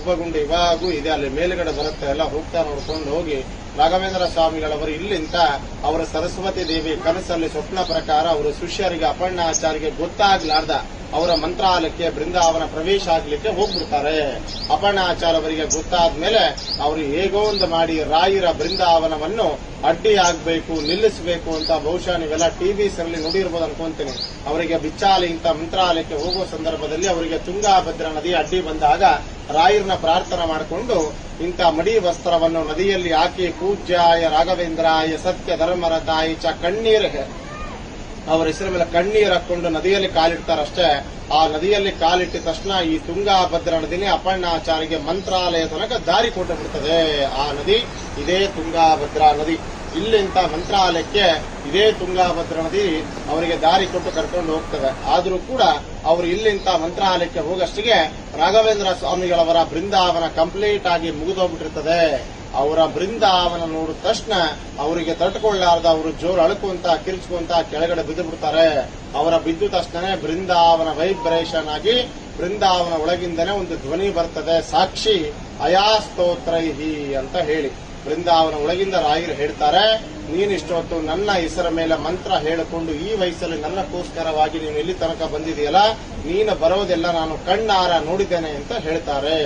ಉಪಗುಂಡು ಇವಾಗೂ ಇದೆ, ಅಲ್ಲಿ ಮೇಲುಗಡೆ ಬರುತ್ತೆ, ಎಲ್ಲ ಹೋಗ್ತಾ ನೋಡ್ಕೊಂಡು ಹೋಗಿ ರಾಘವೇಂದ್ರ ಸ್ವಾಮಿಗಳವರು ಇಲ್ಲಿಂದ ಅವರ ಸರಸ್ವತಿ ದೇವಿ ಕನಸಲ್ಲಿ ಸ್ವಪ್ನ ಪ್ರಕಾರ ಅವರು ಶಿಷ್ಯರಿಗೆ ಅಪರ್ಣಾಚಾರ್ಯಗೆ ಗೊತ್ತಾಗ್ಲಾರ್ದ ಅವರ ಮಂತ್ರಾಲಯಕ್ಕೆ, ಬೃಂದಾವನ ಪ್ರವೇಶ ಆಗ್ಲಿಕ್ಕೆ ಹೋಗ್ಬಿಡ್ತಾರೆ. ಅಪರ್ಣಾಚಾರ್ಯ ಅವರಿಗೆ ಗೊತ್ತಾದ್ಮೇಲೆ ಅವರು ಹೇಗೋ ಒಂದು ಮಾಡಿ ರಾಯರ ಬೃಂದಾವನವನ್ನು ಅಡ್ಡಿ ಆಗ್ಬೇಕು ನಿಲ್ಲಿಸಬೇಕು ಅಂತ ಬಹುಶಃ ನೀವೆಲ್ಲ ಟಿವಿ ಅಲ್ಲಿ ನೋಡಿರ್ಬೋದು ಅನ್ಕೊಂತೀನಿ. ಅವರಿಗೆ ಬಿಚ್ಚಾಲಿ ಇಂತ ಮಂತ್ರಾಲಯಕ್ಕೆ ಹೋಗುವ ಸಂದರ್ಭದಲ್ಲಿ ಅವರಿಗೆ ತುಂಗಾಭದ್ರಾ ನದಿ ಅಡ್ಡಿ ಬಂದಾಗ ರಾಯರನ್ನ ಪ್ರಾರ್ಥನೆ ಮಾಡಿಕೊಂಡು ಇಂಥ ಮಡಿ ವಸ್ತ್ರವನ್ನು ನದಿಯಲ್ಲಿ ಹಾಕಿ ಪೂಜ್ಯಾಯ ರಾಘವೇಂದ್ರಾಯ ಸತ್ಯ ಧರ್ಮರ ತಾಯಿ ಚ ಕಣ್ಣೀರ ಅವರ ಹೆಸರ ಮೇಲೆ ಕಣ್ಣೀರು ಹಾಕೊಂಡು ನದಿಯಲ್ಲಿ ಕಾಲಿಡ್ತಾರಷ್ಟೇ. ಆ ನದಿಯಲ್ಲಿ ಕಾಲಿಟ್ಟ ತಕ್ಷಣ ಈ ತುಂಗಾಭದ್ರಾ ನದಿನೇ ಅಪರ್ಣಾಚಾರಿಗೆ ಮಂತ್ರಾಲಯ ತನಕ ದಾರಿ ಕೊಟ್ಟು ಬಿಡ್ತದೆ ಆ ನದಿ ಇದೇ ತುಂಗಾಭದ್ರಾ ನದಿ. ಇಲ್ಲಿಂದ ಮಂತ್ರಾಲಯಕ್ಕೆ ಇದೇ ತುಂಗಾಭದ್ರ ನದಿ ಅವರಿಗೆ ದಾರಿ ಕೊಟ್ಟು ಕರ್ಕೊಂಡು ಹೋಗ್ತದೆ ಆದರೂ ಕೂಡ ಅವರು ಇಲ್ಲಿಂತ ಮಂತ್ರಾಲಯಕ್ಕೆ ಹೋಗಷ್ಟಿಗೆ ರಾಘವೇಂದ್ರ ಸ್ವಾಮಿಗಳವರ ಬೃಂದಾವನ ಕಂಪ್ಲೀಟ್ ಆಗಿ ಮುಗಿದೋಗ್ಬಿಟ್ಟಿರ್ತದೆ. ಅವರ ಬೃಂದಾವನ ನೋಡಿದ ತಕ್ಷಣ ಅವರಿಗೆ ತಟ್ಕೊಳ್ಳಾರ್ದ ಅವರು ಜೋರು ಅಳುಕುವಂತ ಕಿರ್ಚ್ಕೊಂತ ಕೆಳಗಡೆ ಬಿದ್ದು ಬಿಡ್ತಾರೆ ಅವರ ಬಿದ್ದು ತಕ್ಷಣನೇ ಬೃಂದಾವನ ವೈಬ್ರೇಷನ್ ಆಗಿ ಬೃಂದಾವನ ಒಳಗಿಂದನೇ ಒಂದು ಧ್ವನಿ ಬರ್ತದೆ. ಸಾಕ್ಷಿ ಅಯಾಸ್ತೋತ್ರೈಹಿ ಅಂತ ಹೇಳಿ. ಬೃಂದಾವನ ಒಳಗಿಂದ ರಾಯರು ಹೇಳ್ತಾರೆ ನೀನಿಷ್ಟೊತ್ತು ನನ್ನ ಹೆಸರ ಮೇಲೆ ಮಂತ್ರ ಹೇಳಿಕೊಂಡು ಈ ವಯಸ್ಸಲ್ಲಿ ನನ್ನಕ್ಕೋಸ್ಕರವಾಗಿ ನೀನು ಇಲ್ಲಿ ತನಕ ಬಂದಿದೆಯಲ್ಲ ನೀನು ಬರೋದೆಲ್ಲ ನಾನು ಕಣ್ಣಾರ ನೋಡಿದ್ದೇನೆ ಅಂತ ಹೇಳ್ತಾರೆ.